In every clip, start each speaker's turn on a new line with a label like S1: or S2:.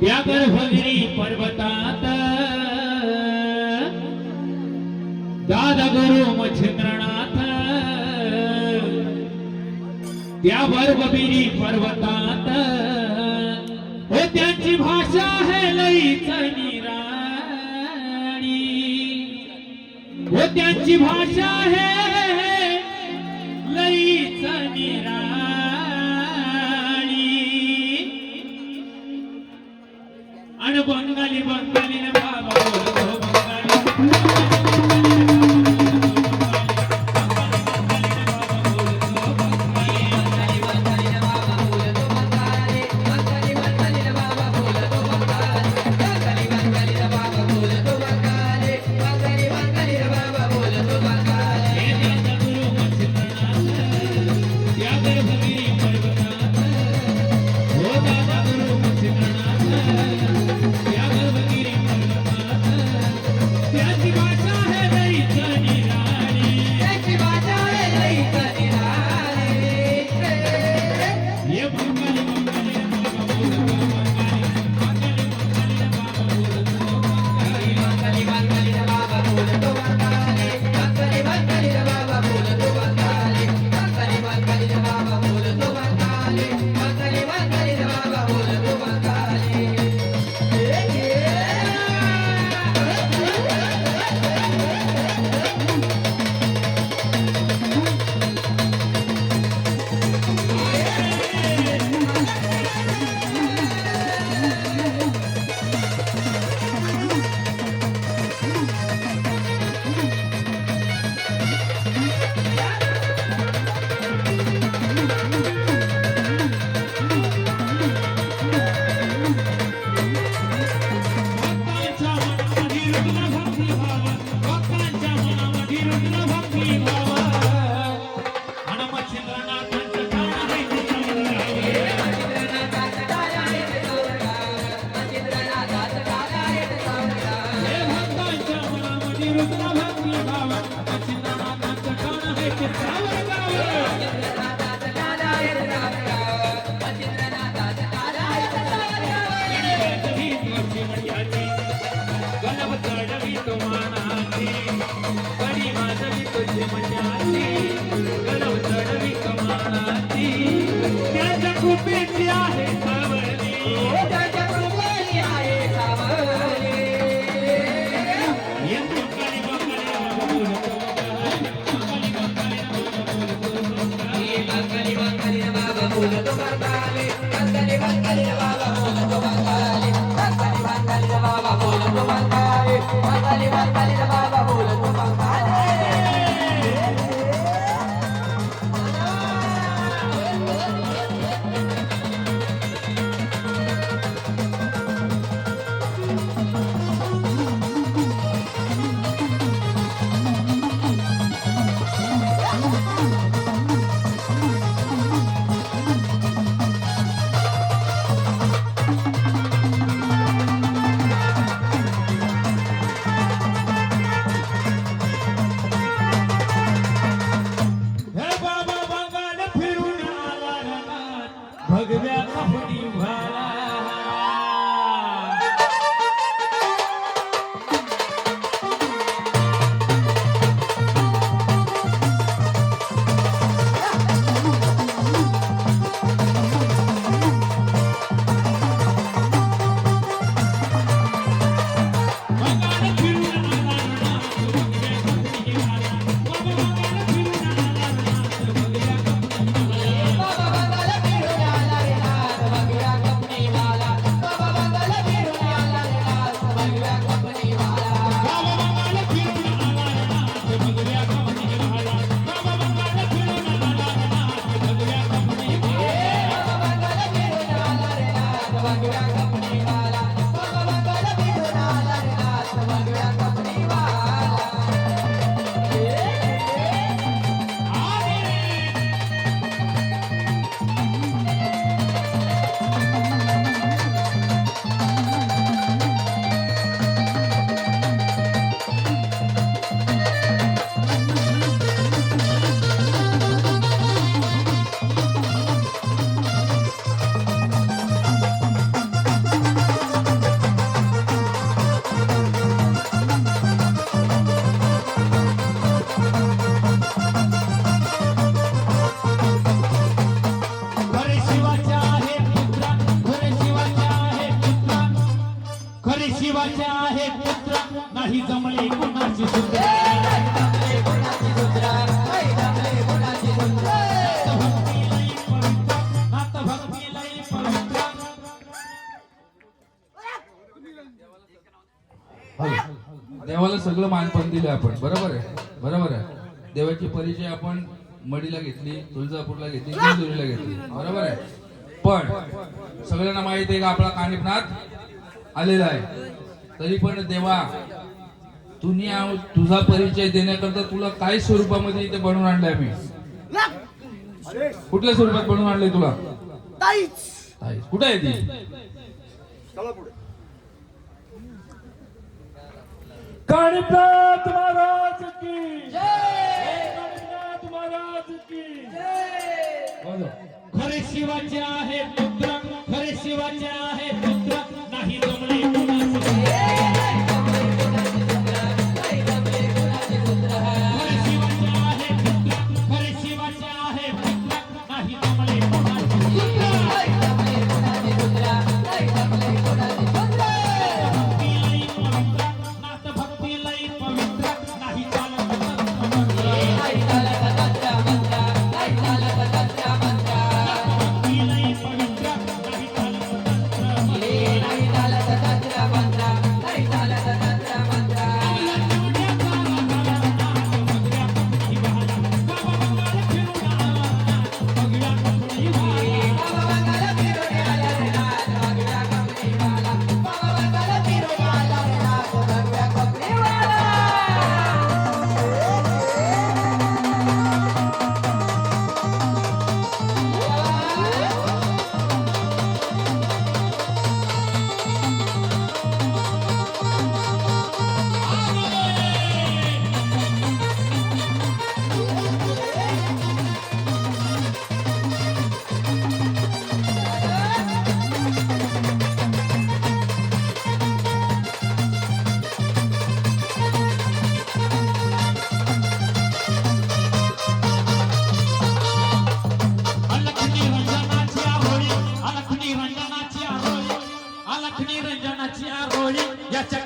S1: त्या गर्भगिरी पर्वतात. दादा गुरु मच्छिंद्रनाथ. त्या गर्भगिरी पर्वतात. हो त्यांची भाषा है लईच निराणी हो त्यांची भाषा है
S2: ಬಂಗಲಿ ಬಂಗಲಿನ ಬಾಬಾ బలి బలి బలి బాబా परिचय आपण मडीला घेतली तुळजापूरला घेतली जेजुरीला घेतली. बरोबर आहे? पण सगळ्यांना माहीत आहे का आपला कानिपनाथ आलेला आहे? तरी पण देवा तुम्ही तुझा परिचय देण्याकरता तुला काय स्वरूपामध्ये इथे बनवून आणलंय मी? कुठल्या स्वरूपात बनवून आणलंय तुला? कुठे आहे ती?
S1: गणपत महाराज की गणपत महाराज की. खरे शिवाचे आहे पुत्र खरे शिवाचे आहे अलखनी रंजनाची आरोळी याच्या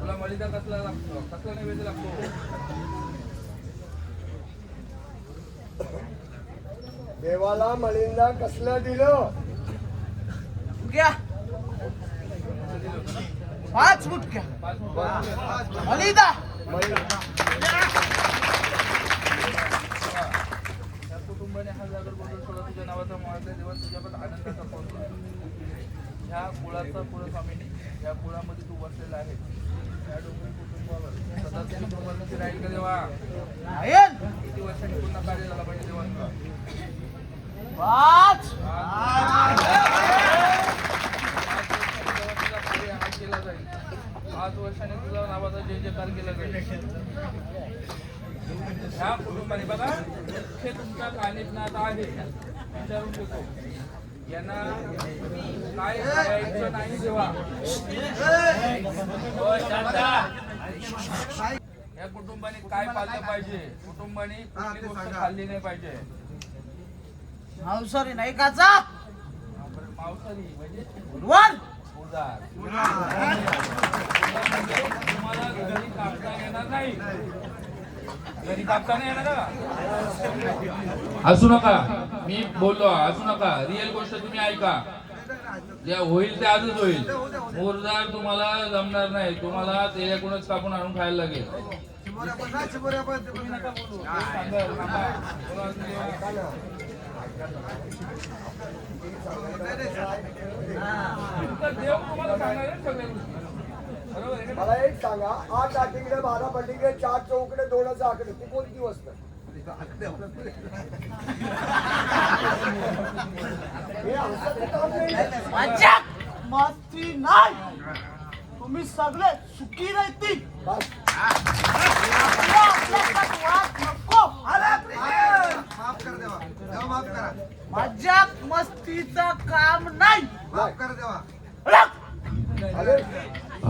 S3: तुला
S2: मळीचा कसला लागतो? कसला नैवेद्य लागतो?
S4: देवाला मळींना कसलं दिलं?
S3: घ्या पाच मुटक्या मलिदा.
S2: त्या कुटुंबाने हा जागर बदल सोडा तुझ्या नावाचा महाराज देवा तुझ्याकडे आनंदाचा पोहोचला ह्या कुळाचा कुळस्वामीने या कुळामध्ये तू वसलेला आहे. किती कार्य झाला पाहिजे
S3: पाच
S2: जाईल पाच वर्षाने तुझा नावाचा जय जयकार केला जाईल ह्या कुटुंबाने बघा हे तुमच्या कानिपनात आहे विचारून घेतो यांना काय करायचं नाही जेव्हा. या कुटुंबाने काय पाळलं पाहिजे? कुटुंबाने कुठली गोष्ट खाल्ली नाही पाहिजे?
S3: मावसरी नाही काचा
S2: बरं, मांसाहारी म्हणजे?
S3: वर.
S2: उदार. तुम्हाला घरी कापता येणार नाही. असू नका. मी बोललो असू नका. रिअल गोष्ट तुम्ही ऐका. ज्या होईल ते आजच होईल. मोरदार तुम्हाला जमणार नाही. तुम्हाला ते एकूणच कापून आणून खायला लागेल. देव तुम्हाला सांगणार सगळ्या गोष्टी.
S4: मला एक सांगा आठ आठीकडे बारा पटीकडे चार चौकडे दोनच आकडे ती कोणती वस्त
S3: मस्ती नाही. तुम्ही सगळे सुखी राहतील.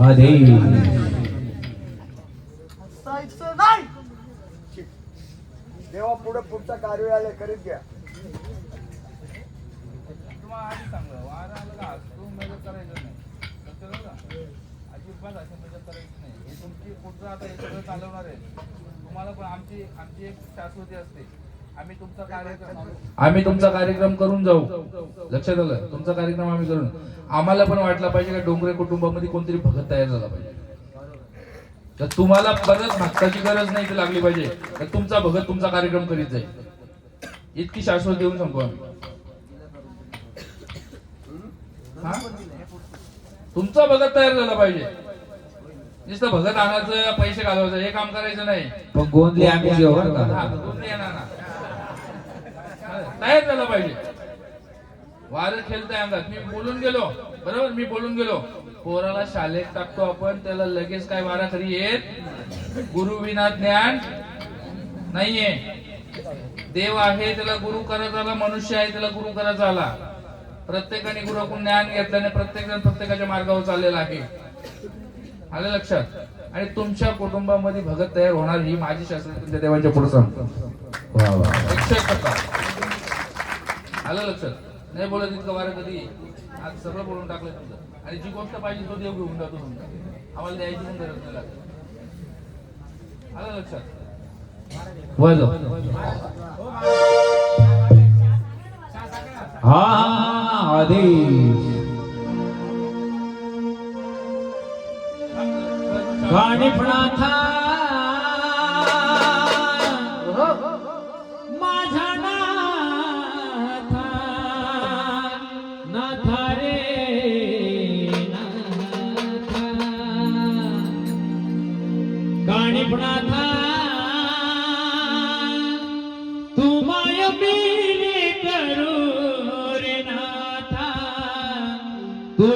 S3: नाही
S5: देवा
S4: पुढे पुढचा कार्यवालय करीत घ्या?
S2: अजिबात असं मेजर करायचं नाही. हे तुमची पुढचं आता हे सगळं चालवणार आहे? तुम्हाला पण आमची आमची एक शाश्वती असते. आम्ही तुमचा कार्यक्रम आम्ही तुमचा कार्यक्रम करून जाऊ. लक्षात आलं? तुमचा कार्यक्रम आम्ही करून. आम्हाला पण वाटला पाहिजे का डोंगरे कुटुंबामध्ये कोणतरी भगत तयार झाला पाहिजे. तर तुम्हाला परत भक्ताची गरज नाही ती लागली पाहिजे. तर तुमचा भगत तुमचा कार्यक्रम करीत जाईल. इतकी शाश्वत देऊन सांगतो आम्ही? तुमचा भगत तयार झाला पाहिजे. नुसतं भगत आणायचं पैसे घालवायचं हे काम करायचं नाही.
S1: पण गोंधली आम्ही
S2: दोन्ही येणार ना. तयार झाला पाहिजे. वार खेळताय अंगात मी बोलून गेलो. बरोबर? मी बोलून गेलो. पोराला शाळेत टाकतो आपण त्याला लगेच काय वारा खरी येत गुरु विना ज्ञान नाहीये. देव आहे त्याला गुरु करायचा आला मनुष्य आहे त्याला गुरु करायचा. आला प्रत्येकाने गुरुकडून ज्ञान घेतल्याने प्रत्येक जण प्रत्येकाच्या मार्गावर चाललेला आहे. आलं लक्षात? आणि तुमच्या कुटुंबामध्ये भगत तयार होणार ही माझी शास्त्र देवांच्या पुढे सांगतो. एकशे टक्का. आलं लक्षात. नाही बोलत इतकं वारं कधी. आज सगळं बोलून टाकलं तुमचं. आणि जी गोष्ट पाहिजे तो देव घेऊन जातो तुमचा. आम्हाला द्यायची पण गरज नाही लागत. आलं लक्षात? वळलो
S1: हा हा आदेश गाणिपणाथा দুল